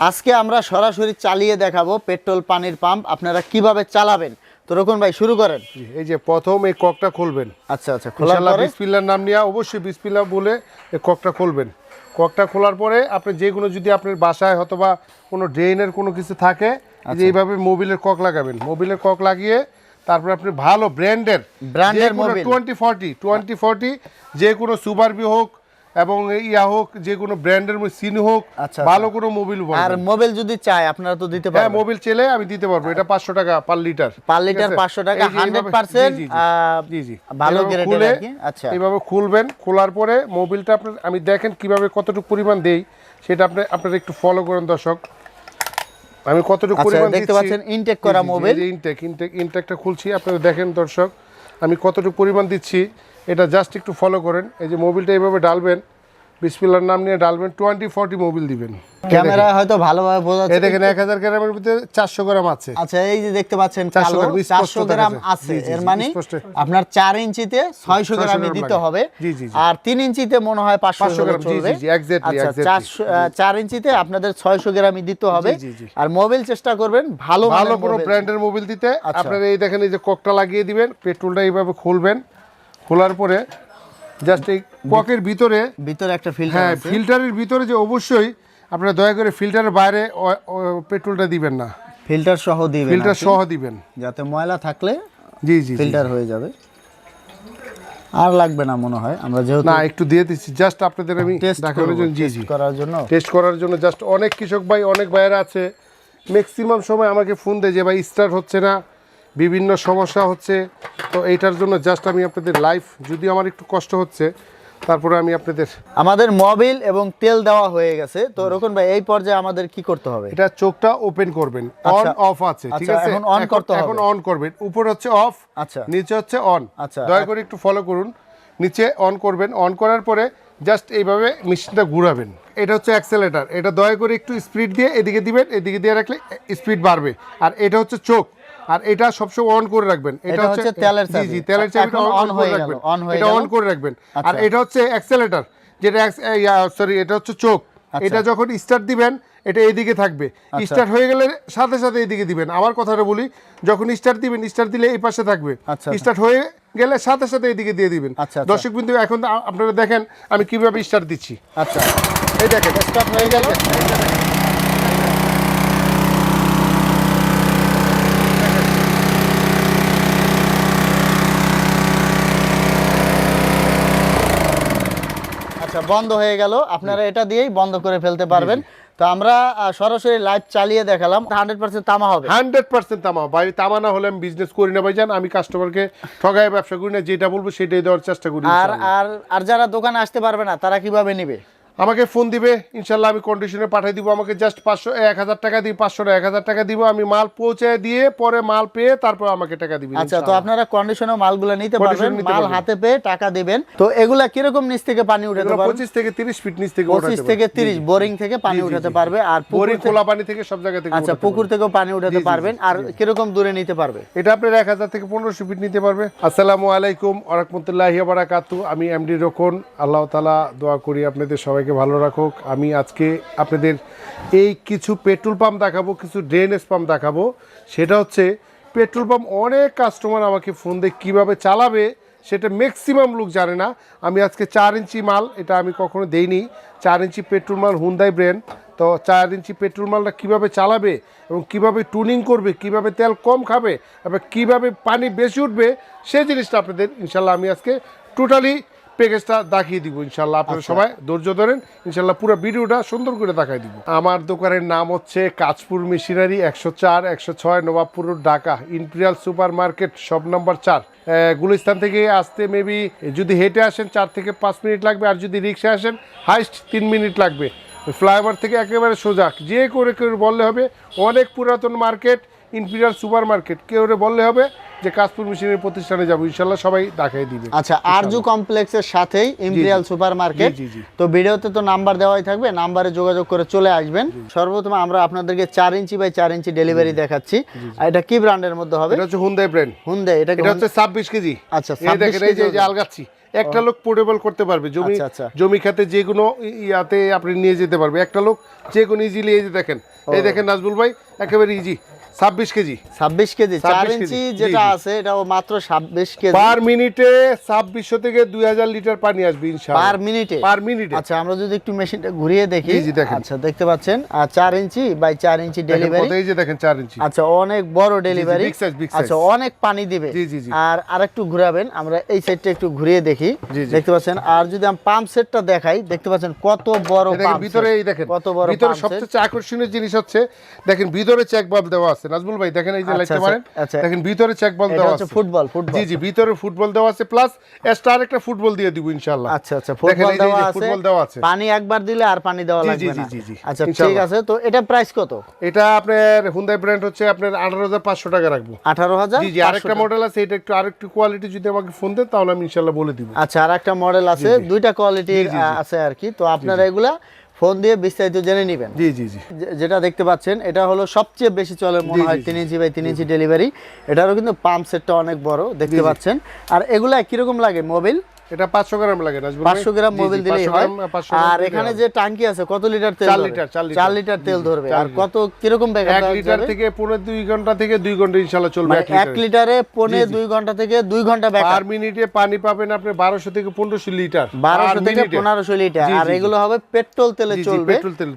আজকে আমরা সরাসরি চালিয়ে দেখাবো পেট্রোল পানির পাম্প। আপনারা কীভাবে চালাবেন? তো রকম ভাই শুরু করেন। এই যে প্রথম এই ককটা খুলবেন। আচ্ছা আচ্ছা খোলার পরে? বিসপিল্লার নাম নিয়ে অবশ্যই বিসপিল্লা বলে এই ককটা খুলবেন। ককটা খোলার পরে আপনি যে কোনো যদি আপনার বাসায় অথবা কোনো ড্রেনের কোনো কিছু থাকে এই আচ্ছা। যে এইভাবে মোবিলের কক লাগাবেন। মোবিলের কক লাগিয়ে তারপর আপনি ভালো ব্র্যান্ডের Branded mobil. Twenty forty twenty forty যে কোনো সুপারবি হোক এবং ইয়া হোক যে কোনো ব্র্যান্ডের সিন হোক আচ্ছা, ভালো কোনো মোবিল আর মোবাইল যদি চাই আপনারা তো দিতে হ্যাঁ পারবেন। মোবিল চেলে আমি দিতে পারব এটা পাঁচশো টাকা পার লিটার পার লিটার পাঁচশো টাকা হান্ড্রেড পার্সেন্ট জি জি ভালো আর কি আচ্ছা। এইভাবে খুলবেন খোলার পরে মোবিলটা আপনার আমি দেখেন কীভাবে কতটুকু পরিমাণ দেই সেটা আপনি আপনারা একটু ফলো করেন দর্শক। আমি কতটুকু আচ্ছা, পরিমাণ দেখতে পাচ্ছেন intake করা মোবিল। ইনটেক ইনটেক ইনটেকটা খুলছি আপনারা দেখেন দর্শক। আমি কতটুকু পরিমাণ দিচ্ছি? এটা জাস্ট একটু ফলো করেন। এই যে মোবিলটা এইভাবে ডালবেন বিসপিল্লার নাম নিয়ে ডালবেন টোয়েন্টি ফর্টি মোবিল দিবেন। ক্যামেরা হয়তো ভালোভাবে বোঝা যাচ্ছে দেখেন এক হাজার গ্রামের ভিতরে চারশো গ্রাম আছে। আচ্ছা এই যে দেখতে পাচ্ছেন 400 কালো গ্রাম, স্পষ্ট চারশো গ্রাম আছে। এর মানে আপনার চার ইঞ্চিতে ছয়শো 600 গ্রামই গ্রাম দিতে হবে। আর তিন ইঞ্চিতে মনে হয় পাঁচশো গ্রাম, আচ্ছা চারশো চার ইঞ্চিতে আপনাদের ছয়শো গ্রামই দিতে হবে। আর মোবিল চেষ্টা করবেন ভালো ভালো কোনো ব্র্যান্ডের মোবিল দিতে। আপনারা এই দেখেন এই যে ককটা লাগিয়ে দিবেন পেট্রোলটা এইভাবে খুলবেন। খোলার পরে জাস্ট এই ককের ভিতরে ভিতরে একটা ফিল্টার হ্যাঁ আছে। ফিল্টারের ভিতরে যে অবশ্যই আপনারা দয়া করে ফিল্টারের বাইরে পেট্রোলটা দিবেন না। ফিল্টার সহ দিবেন ফিল্টার সহ দিবেন। যাতে ময়লা থাকলে জি জি। ফিল্টার হয়ে যাবে। আর লাগবে না মনে হয়। আমরা যেহেতু না একটু দিয়ে দিচ্ছি। জাস্ট আপনাদের আমি টেস্ট দেখানোর জন্য জি জি। করার জন্য। টেস্ট করার জন্য জাস্ট অনেক কৃষক ভাই অনেক ভাইয়েরা আছে। ম্যাক্সিমাম সময় আমাকে ফোন দেয় যে ভাই স্টার্ট হচ্ছে না। বিভিন্ন সমস্যা হচ্ছে। তো এইটার জন্য জাস্ট আমি আপনাদের লাইফ যদি আমার একটু কষ্ট হচ্ছে তারপরে আমি আপনাদের আমাদের মোবিল এবং তেল দেওয়া হয়ে গেছে। তো রকন ভাই এই পর্যায়ে আমাদের কি করতে হবে? এটা চোখটা ওপেন করবেন। অন আচ্ছা। অফ আছে ঠিক আচ্ছা, আছে? এখন on করতে হবে। এখন অন করবেন। উপর হচ্ছে অফ আচ্ছা। নিচে হচ্ছে অন আচ্ছা। দয়া করে একটু ফলো করুন। নিচে অন করবেন। অন করার পরে জাস্ট এইভাবে মেশিনটা ঘুরাবেন। এটা হচ্ছে অ্যাক্সেলেটার এটা দয়া করে একটু স্পিড দিয়ে এদিকে দিবেন এদিকে দিয়ে রাখলে স্পিড বাড়বে। আর এটা হচ্ছে চোখ। আর এটা সবসময় অন করে রাখবেন। এটা হচ্ছে তেলের চাবি। জি তেলের চাবিটা অন হয়ে রাখবেন। on হয়ে এটা অন করে রাখবেন। আর আচ্ছা। এটা হচ্ছে অ্যাক্সেলেটার যেটা সরি এটা হচ্ছে চোখ। আচ্ছা। এটা যখন স্টার্ট দিবেন এটা এইদিকে থাকবে। স্টার্ট হয়ে গেলে সাথে সাথে এইদিকে দিবেন। আমার কথাটা বলি যখন স্টার্ট দিবেন স্টার্ট দিলে এই পাশে থাকবে। আচ্ছা। স্টার্ট হয়ে গেলে সাথে সাথে এইদিকে দিয়ে দিবেন। আচ্ছা, আচ্ছা। দর্শক বিন্দু এখন আপনারা দেখেন আমি কীভাবে স্টার্ট দিচ্ছি। আচ্ছা। এই দেখেন। স্টার্ট হয়ে গেল। আচ্ছা বন্ধ হয়ে গেল। আপনারা এটা দিয়েই বন্ধ করে ফেলতে পারবেন। তো আমরা সরাসরি লাইভ চালিয়ে দেখালাম। হান্ড্রেড পার্সেন্ট তামা হবে। হান্ড্রেড পার্সেন্ট তামা ভাই তামা না হলে আমি বিজনেস করি না ভাইজান। আমি কাস্টমারকে ঠগায় ব্যবসা করি না যেটা বলব সেটাই দেওয়ার চেষ্টা করি আর আর আর যারা দোকানে আসতে পারবে না তারা কীভাবে নিবে? আমাকে ফোন দিবে ইনশাল্লাহ আমি কন্ডিশনে পাঠিয়ে দিব আমাকে জাস্ট পাঁচশো এক হাজার টাকা দিই পাঁচশো এক হাজার টাকা দিব আমি মাল পৌঁছে দিয়ে পরে মাল পেয়ে তারপর আমাকে টাকা দিবেন আচ্ছা তো আপনারা কন্ডিশনে মালগুলো নিতে পারবেন মাল। হাতে পেয়ে টাকা দিবেন। তো এগুলা কীরকম নিচ থেকে পানি উঠাতে পারবে পঁচিশ থেকে তিরিশ ফিট নিচ থেকে পঁচিশ থেকে তিরিশ বোরিং থেকে পানি উঠাতে পারবে আর পুকুর বোরিং থেকে- খোলা পানি থেকে সব জায়গা থেকে আচ্ছা পুকুর থেকেও পানি উঠাতে পারবেন আর কীরকম দূরে নিতে পারবে। এটা আপনার এক হাজার থেকে পনেরোশো ফিট নিতে পারবে। আসসালামু আলাইকুম আরহামতুল্লাহি বারাকাতু আমি এমডি রোকন। আল্লাহ তালা দোয়া করি আপনাদের সবাইকে ভালো রাখুক। আমি আজকে আপনাদের এই কিছু পেট্রোল পাম্প দেখাবো, কিছু ড্রেনেজ পাম্প দেখাবো। সেটা হচ্ছে পেট্রোল পাম্প অনেক কাস্টমার আমাকে ফোন দিয়ে কীভাবে চালাবে সেটা ম্যাক্সিমাম লোক জানে না। আমি আজকে চার ইঞ্চি মাল, এটা আমি কখনো দেইনি। চার ইঞ্চি পেট্রোল মাল হুন্দাই ব্র্যান্ড তো চার ইঞ্চি পেট্রোল মালটা কীভাবে চালাবে এবং কীভাবে টুনিং করবে, কীভাবে তেল কম খাবে এবং কীভাবে পানি বেশি উঠবে, সেই জিনিসটা আপনাদের ইনশাল্লাহ আমি আজকে টোটালি প্যাকেজটা দেখিয়ে দিব ইনশাল্লাহ আপনারা সবাই ধৈর্য ধরেন ইনশাল্লাহ পুরো ভিডিওটা সুন্দর করে দেখাই দিব। আমার দোকানের নাম হচ্ছে কাজপুর মেশিনারি একশো চার একশো ছয় Nawabpur Dhaka imperial super market সব নাম্বার চার। গুলিস্তান থেকে আসতে মেবি যদি হেঁটে আসেন চার থেকে পাঁচ মিনিট লাগবে আর যদি রিক্সা আসেন হাইস্ট তিন মিনিট লাগবে। ফ্লাইওভার থেকে একেবারে সোজা যে করে কেউ বললে হবে অনেক পুরাতন মার্কেট ইম্পেরিয়াল সুপার মার্কেট কেউ বললে হবে যে কাজপুর মেশিনের প্রতিষ্ঠানে যাব ইনশাল্লাহ সবাই দেখাই দিবে। আচ্ছা আরজু কমপ্লেক্সের সাথেই ইম্পেরিয়াল সুপার মার্কেট। তো ভিডিওতে তো নাম্বার দেওয়াই থাকবে নাম্বারে যোগাযোগ করে চলে আসবেন। সর্বপ্রথম আমরা আপনাদেরকে চার ইঞ্চি বাই চার ইঞ্চি ডেলিভারি দেখাচ্ছি। এটা কি ব্র্যান্ডের মধ্যে হবে? এটা হচ্ছে হুন্দাই ব্র্যান্ড হুন্দে এটা এটা হচ্ছে ছাব্বিশ কেজি। আচ্ছা, এই দেখেন এই যে এই যে আলগাচ্ছি। একটা লোক পোর্টেবল করতে পারবে। জমি আচ্ছা, আচ্ছা। জমি খাতে যে কোনো ইয়াতে আপনি নিয়ে যেতে পারবে। একটা লোক যে কোনো ইজিলি এই যে দেখেন। এই দেখেন নাজবুল ভাই একেবারে ইজি ছাব্বিশ কেজি। ছাব্বিশ কেজি চার ইঞ্চি যেটা আছে এটা মাত্র ছাব্বিশ কেজি। পার মিনিটে ছাব্বিশশো থেকে দুই হাজার লিটার পানি আসবে ইনশাআল্লাহ। পার মিনিটে? পার মিনিটে। আচ্ছা আমরা যদি একটু মেশিনটা ঘুরিয়ে দেখি। আচ্ছা দেখতে পাচ্ছেন? আর চার ইঞ্চি বাই চার ইঞ্চি ডেলিভারি এই যে দেখেন চার ইঞ্চি। আচ্ছা অনেক বড় ডেলিভারি। আচ্ছা অনেক পানি দিবে। জি, জি, জি। আর আরেকটু ঘোরাবেন আমরা এই সাইডটা একটু ঘুরিয়ে দেখি। দেখতে পাচ্ছেন? আর যদি আমি পাম্প সেটটা দেখাই দেখতে পাচ্ছেন কত বড় ভিতরে এই দেখেন কত বড় ভিতরে সবচেয়ে আকর্ষণীয় জিনিস হচ্ছে দেখেন ভিতরে চেক বাল্ব দেওয়া আছে। নাজমুল ভাই দেখেন এই যে আচ্ছা, লাইটটা আচ্ছা, মারেন। আচ্ছা। দেখেন ভিতরে চেক এটা দেওয়া আছে। ফুটবল ফুটবল জি জি ভিতরে ফুটবল দেওয়া আছে প্লাস এক্সট্রা আরেকটা ফুটবল দিয়ে দিব ইনশাআল্লাহ। আচ্ছা আচ্ছা ফুটবল দেওয়া আছে। ফুটবল দেওয়া আছে। পানি একবার দিলে আর পানি দেওয়া লাগবে না। জি, জি, আচ্ছা ঠিক আছে তো এটা প্রাইস কত? এটা আপনার হুন্দাই ব্র্যান্ড হচ্ছে আপনার আঠারো হাজার পাঁচশো টাকা রাখব। আঠারো হাজার জি জি আরেকটা মডেল আছে এটা একটু আরেকটু কোয়ালিটি যদি আমাকে ফোন দেন তাহলে আমি ইনশাআল্লাহ বলে দিব। আচ্ছা আর একটা মডেল আছে দুইটা কোয়ালিটি আছে আর কি। তো আপনারা এগুলা ফোন দিয়ে বিস্তারিত জেনে নেবেন। জি জি জি। যেটা দেখতে পাচ্ছেন এটা হলো সবচেয়ে বেশি চলে মনে হয় তিন ইঞ্চি বাই তিন ইঞ্চি ডেলিভারি। এটারও কিন্তু পাম্প সেটটা অনেক বড় দেখতে পাচ্ছেন। আর এগুলা কীরকম লাগে মোবিল? এটা পাঁচশো গ্রাম লাগে নাজমুল ভাই। পাঁচশো গ্রাম জি, জি, মোবিল দিলেই হয়। 500 আর এখানে যে টাঙ্কি আছে কত লিটার তেল চার ধরবে? লিটার, চার লিটার। তেল ধরবে। আর কত কীরকম ব্যাকআপ এক লিটার থেকে পনেরো দুই ঘণ্টা থেকে দুই ঘণ্টা ইনশাআল্লাহ চলবে মানে এক এক লিটারে লিটারে পনে দুই ঘণ্টা থেকে দুই ঘণ্টা পার মিনিটে পানি পাবেন আপনি বারোশো থেকে পনেরোশো লিটার বারোশো Per থেকে minute-এ। পনেরোশো লিটার। আর। এগুলো হবে পেট্রোল তেলে চলবে।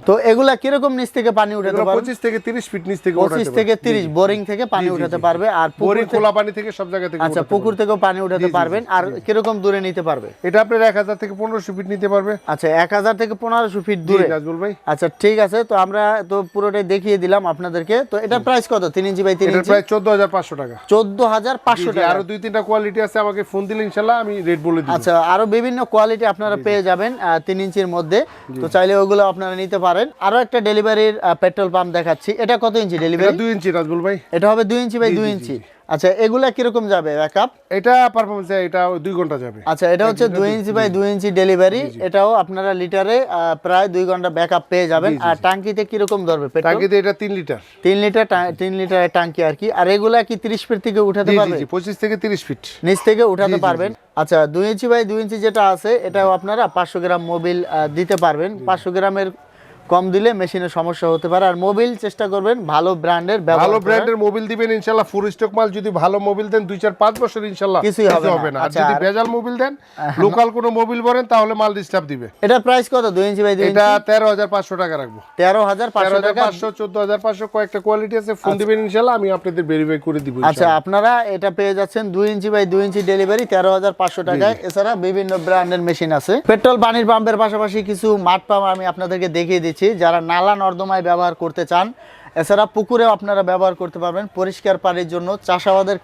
তো এগুলা কীরকম নিচ থেকে পানি উঠাতে পারবে? পঁচিশ থেকে তিরিশ ফিট নিচ থেকে পঁচিশ থেকে তিরিশ বোরিং থেকে পানি উঠাতে পারবে। আর পুকুর খোলা পানি থেকে সব জায়গা থেকে আচ্ছা পুকুর থেকেও পানি উঠাতে পারবেন। আর কীরকম দূরে নিতে পারবে। এটা আপনার এক হাজার থেকে পনেরোশো ফিট নিতে পারবে। আচ্ছা এক হাজার থেকে পনেরোশো ফিট দূরে। নাজমুল ভাই। আচ্ছা ঠিক আছে তো আমরা তো পুরোটাই দেখিয়ে দিলাম আপনাদেরকে। তো এটার প্রাইস কত? তিন ইঞ্চি বাই তিন এটা ইঞ্চি প্রায় চোদ্দ হাজার পাঁচশো টাকা। চোদ্দ হাজার পাঁচশো টাকা। আরও দুই তিনটা কোয়ালিটি আছে আমাকে ফোন দিলে ইনশাল্লাহ আমি রেট বলে দিব। আচ্ছা আরও বিভিন্ন কোয়ালিটি আপনারা পেয়ে যাবেন তিন ইঞ্চির মধ্যে। তো চাইলে ওগুলো আপনারা নিতে পারেন। আরও একটা ডেলিভারির পেট্রোল পাম্প দেখাচ্ছি। এটা কত ইঞ্চি ডেলিভারি দুই ইঞ্চি নাজমুল ভাই। এটা হবে দুই ইঞ্চি বাই দুই ইঞ্চি আচ্ছা এগুলা কীরকম যাবে? ব্যাকআপ এটা পারফরমেন্স এটা দুই ঘণ্টা যাবে। আচ্ছা এটা হচ্ছে দুই ইঞ্চি বাই দুই ইঞ্চি ডেলিভারি এটাও আপনারা লিটারে প্রায় দুই ঘণ্টা ব্যাকআপ পেয়ে যাবেন। আর টাঙ্কিতে কীরকম ধরবে? টাঙ্কিতে এটা তিন লিটার তিন লিটার টা- তিন লিটারের টাঙ্কি আর কি। আর এগুলা কি তিরিশ ফিট থেকে উঠাতে জি জি পারবে? জি পঁচিশ থেকে তিরিশ ফিট নিচ থেকে উঠাতে পারবেন। আচ্ছা দুই ইঞ্চি বাই দুই ইঞ্চি যেটা আছে এটাও আপনারা পাঁচশো গ্রাম মোবিল দিতে পারবেন। পাঁচশো গ্রামের কম দিলে মেশিনের সমস্যা হতে পারে। আর মোবিল চেষ্টা করবেন ভালো ব্র্যান্ডের ভালো। ব্র্যান্ডের মোবিল দিবেন ইনশাল্লাহ ফুল স্টক মাল। যদি ভালো মোবিল দেন দুই চার পাঁচ বছর কিছুই হবে কিছু না। হবে না। আর আচ্ছা, যদি ভেজাল মোবিল দেন লোকাল কোনো মোবিল বলেন তাহলে মাল ডিস্টার্ব দিবে। এটার প্রাইস কত? দুই ইঞ্চি বাই দুই এটা ইঞ্চি? তেরো হাজার পাঁচশো টাকা রাখব। তেরো হাজার তেরো পাঁচশো হাজার টাকা। পাঁচশো চোদ্দ হাজার পাঁচশো কয়েকটা কোয়ালিটি আছে ফোন দিবেন ইনশাল্লাহ। আমি আপনাদের ভেরিফাই করে দিব আচ্ছা আপনারা এটা পেয়ে যাচ্ছেন দুই ইঞ্চি বাই দুই ইঞ্চি ডেলিভারি তেরো হাজার পাঁচশো টাকায়। এছাড়া বিভিন্ন ব্র্যান্ডের মেশিন আছে। পেট্রোল পানির পাম্পের পাশাপাশি কিছু মাঠ পাম্প আমি আপনাদেরকে দেখিয়ে দিচ্ছি। যারা নালা নর্দমায় ব্যবহার করতে চান, এছাড়া পুকুরেও আপনারা ব্যবহার করতে পারবেন, পরিষ্কার পানির জন্য চাষাবাদের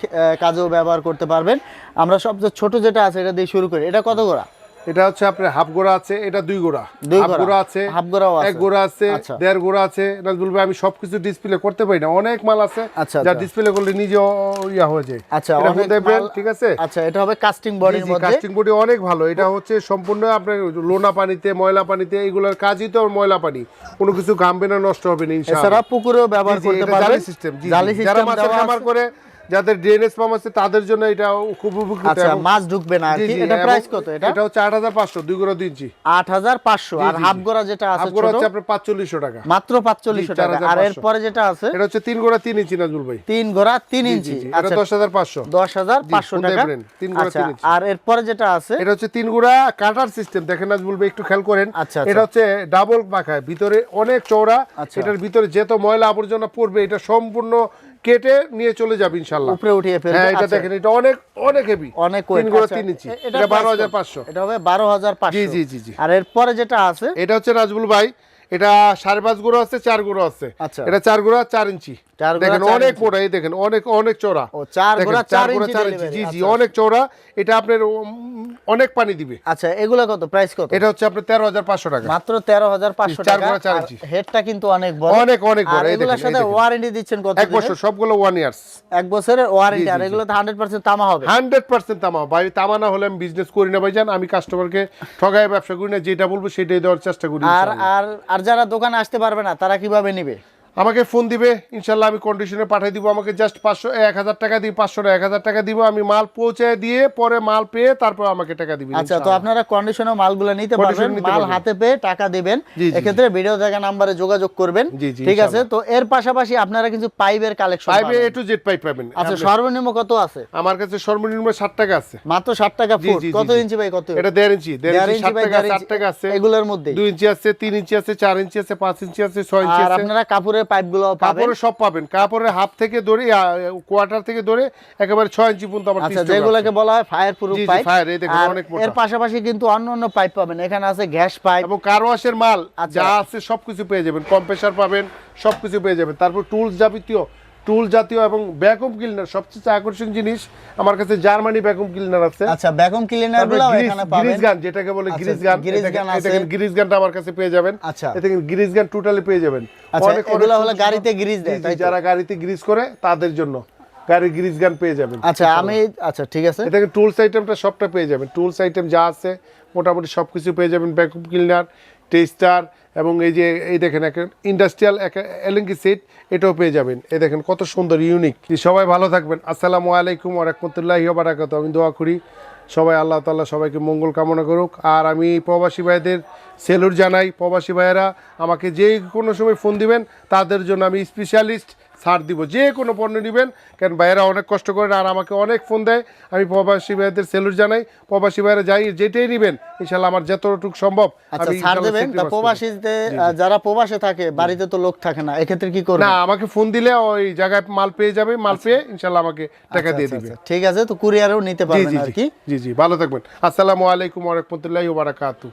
কাজেও ব্যবহার করতে পারবেন। আমরা সবচেয়ে ছোট যেটা আছে, এটা দিয়ে শুরু করি। এটা কত গোড়া এটা হচ্ছে আপনার হাফ গোড়া আছে এটা দুই গোড়া। দুই হাফ গোড়া। আছে হাফ গোড়াও আছে। এক গোড়া আছে আচ্ছা। দেড় গোড়া আছে। নাজবুল ভাই আমি সবকিছু ডিসপ্লে করতে পারি না। অনেক মাল আছে আচ্ছা, যা আচ্ছা। ডিসপ্লে করলে নিজে ইয়া হয়ে যায়। আচ্ছা এটা অনেক Hyundai ঠিক আছে? আচ্ছা এটা হবে কাস্টিং বডির মধ্যে। কাস্টিং বডি অনেক ভালো। এটা হচ্ছে সম্পূর্ণ আপনার লোনা পানিতে ময়লা পানিতে এইগুলোর কাজই তো ময়লা পানি। কোনো কিছু গামবে না নষ্ট হবে না ইনশাআল্লাহ। এছাড়া পুকুরেও ব্যবহার করতে পারবেন। জালি সিস্টেম জি, যারা সিস্টেম মাছের খামার করে যাদের ড্রেনেজ পাম্প আছে তাদের জন্য এটা খুব উপকৃত আচ্ছা মাছ ঢুকবে না। আর কি এটা প্রাইস কত এটা? এটা হচ্ছে আট হাজার পাঁচশো দুই গোড়া ইঞ্চি। হাজার পাঁচশো। আর হাফ গোড়া যেটা আছে হাফ গোড়া হচ্ছে আপনার পাঁচচল্লিশশো টাকা। মাত্র পাঁচচল্লিশশো জি, টাকা। আর 4,500 এরপরে যেটা আছে? এটা হচ্ছে তিন গোড়া তিন ইঞ্চি নাজুল ভাই। তিন তিন জি, ইঞ্চি। আচ্ছা। দশ হাজার পাঁচশো। দশ হাজার পাঁচশো Hyundai টাকা। Brand, তিন ঘোড়া আচ্ছা তিন ইঞ্চি। আর এরপরে যেটা আছে? এটা হচ্ছে তিন গুড়া কাটার সিস্টেম দেখেন নাজমুল ভাই একটু খেয়াল করেন। আচ্ছা, আচ্ছা। এটা হচ্ছে ডাবল পাখায় ভিতরে অনেক চওড়া। আচ্ছা। এটার ভিতরে যত ময়লা আবর্জনা পড়বে এটা সম্পূর্ণ কেটে নিয়ে চলে যাবে ইনশাআল্লাহ। উপরে উঠিয়ে ফেলবে। হ্যাঁ এটা আচ্ছা, দেখেন এটা অনেক অনেক হেভি অনেক তিন গুঁড়ো আচ্ছা, তিন ইঞ্চি। এটা price বারো কত? হাজার পাঁচশো। এটা হবে বারো হাজার পাঁচশো। জি, জি, জি, জি। আর পরে যেটা আছে এটা হচ্ছে রাজবুল ভাই। এটা সাড়ে পাঁচ গুঁড়ো আছে চার গুঁড়ো আছে। আচ্ছা। এটা চার গুঁড়া চার ইঞ্চি। দেখেন অনেক মোটা এই দেখেন অনেক অনেক চওড়া। চার গুঁড়া, চার ইঞ্চি জি জি। অনেক চওড়া। এটা আপনার অনেক পানি দিবে। আচ্ছা এগুলো কত? প্রাইস কত? এটা হচ্ছে আপনার তেরো হাজার পাঁচশো টাকা। মাত্র তেরো হাজার পাঁচশো চার গুঁড়া, চার ইঞ্চি। হেডটা কিন্তু অনেক বড়। অনেক, অনেক বড়, এগুলোর সাথে ওয়ারেন্টি দিচ্ছেন কত এক বছর সবগুলো ওয়ান ইয়ার্স এক বছরের ওয়ারেন্টি আর এগুলো তো হান্ড্রেড পার্সেন্ট তামা হবে। হান্ড্রেড পার্সেন্ট তামা ভাই তামা না হলে আমি বিজনেস করি না ভাইজান। আমি কাস্টমারকে ঠগায় ব্যবসা করি না যেটা বলব সেটাই দেওয়ার চেষ্টা করি আর। আর আর যারা দোকানে আসতে পারবে না তারা কীভাবে নিবে? আমাকে ফোন দিবে ইনশাল্লাহ আমি কন্ডিশনে পাঠিয়ে দিব আমাকে জাস্ট পাঁচশো এক হাজার টাকা দিই পাঁচশো এক হাজার টাকা দিব আমি মাল পৌঁছে দিয়ে পরে মাল পেয়ে তারপর আমাকে টাকা দিবেন আচ্ছা তো আপনারা কন্ডিশনে মালগুলো নিতে পারবেন মাল হাতে পেয়ে টাকা দিবেন। এক্ষেত্রে ভিডিও দেখা নাম্বারে যোগাযোগ করবেন। ঠিক আছে তো এর পাশাপাশি আপনারা কিন্তু পাইপের কালেকশন পাইবে এ টু জেড পাইপ পাবেন। আচ্ছা সর্বনিম্ন কত আছে? আমার কাছে সর্বনিম্ন ষাট টাকা আছে। মাত্র ষাট টাকা ফুট। কত ইঞ্চি বাই কত? এটা দেড় ইঞ্চি দেড় দেড় ইঞ্চি ইঞ্চি ষাট বাই টাকা দেড় ষাট ইঞ্চি, টাকা আছে। এগুলোর মধ্যে দুই ইঞ্চি আছে তিন ইঞ্চি আছে চার ইঞ্চি আছে পাঁচ ইঞ্চি আছে ছয় ইঞ্চি আছে। আর আপনারা কাপড়ের পাইপগুলো পাবেন। কাপড়ে সব পাবেন। কাপড়ের হাফ থেকে ধরে কোয়ার্টার থেকে ধরে একেবারে 6 ইঞ্চি পর্যন্ত আমার আচ্ছা। যেগুলোকে বলা হয় ফায়ার প্রুফ পাইপ ফায়ার এই দেখুন, অনেক মোটা। এর পাশাপাশি কিন্তু অন্য অন্য পাইপ পাবেন। এখানে আছে গ্যাস পাইপ এবং কার ওয়াশের মাল আচ্ছা। যা আছে সবকিছু পেয়ে যাবেন। কম্প্রেসার পাবেন সবকিছু পেয়ে যাবেন। তারপর টুলস যাবতীয় টুল জাতীয় এবং ভ্যাকুম ক্লিনার সবচেয়ে আকর্ষণ জিনিস আমার কাছে জার্মানি ভ্যাকুম ক্লিনার আছে। আচ্ছা ভ্যাকুম ক্লিনারগুলো এখানে পাবেন। গ্রিস গান যেটাকে বলে আচ্ছা, গ্রিস গান গ্রিস গান আছে। দেখেন গ্রিস গানটা আমার কাছে পেয়ে যাবেন। আচ্ছা। এতে গ্রিস গান টোটালি পেয়ে যাবেন। আচ্ছা, অনেক এগুলো হলো গাড়িতে গ্রিস দেয়, তাই যারা গাড়িতে গ্রিস করে তাদের জন্য গাড়ির গ্রিস গান পেয়ে যাবেন। আচ্ছা আমি আচ্ছা ঠিক আছে। এটাকে টুলস আইটেমটা সবটা পেয়ে যাবেন। টুলস আইটেম যা আছে মোটামুটি সবকিছু পেয়ে যাবেন ভ্যাকুম ক্লিনার টেস্টার এবং এই যে, এই দেখেন একটা ইন্ডাস্ট্রিয়াল এলেঙ্কি সেট, এটাও পেয়ে যাবেন। এই দেখেন কত সুন্দর, ইউনিক। সবাই ভালো থাকবেন। আসসালামু আলাইকুম ওরহমতুল্লাহি বারাকাত আমি দোয়া করি, সবাই আল্লাহ তাল্লাহ সবাইকে মঙ্গল কামনা করুক। আর আমি প্রবাসী ভাইদের সেলুর জানাই। প্রবাসী ভাইয়েরা আমাকে যে কোনো সময় ফোন দিবেন, তাদের জন্য আমি স্পেশালিস্ট ছাড় দিব। যে কোনো পণ্য নেবেন কারণ ভাইয়েরা অনেক কষ্ট করেন আর আমাকে অনেক ফোন দেয়। আমি প্রবাসী ভাইদের সেলুট জানাই। প্রবাসী ভাইয়েরা যাই যেটাই নেবেন ইনশাল্লাহ আমার যতটুকু সম্ভব আচ্ছা ছাড় দেবেন? করব। প্রবাসীতে যারা প্রবাসে থাকে বাড়িতে তো লোক থাকে না এক্ষেত্রে কি করবেন? না আমাকে ফোন দিলে ওই জায়গায় মাল পেয়ে যাবে মাল পেয়ে ইনশাল্লাহ আমাকে টাকা দিয়ে আচ্ছা, দিবে। আচ্ছা, ঠিক আছে তো কুরিয়ারও নিতে পারবেন আর কি? জি জি ভালো থাকবেন। আসসালামু আলাইকুম ওরহমতুল্লাহি ওবারাকাতু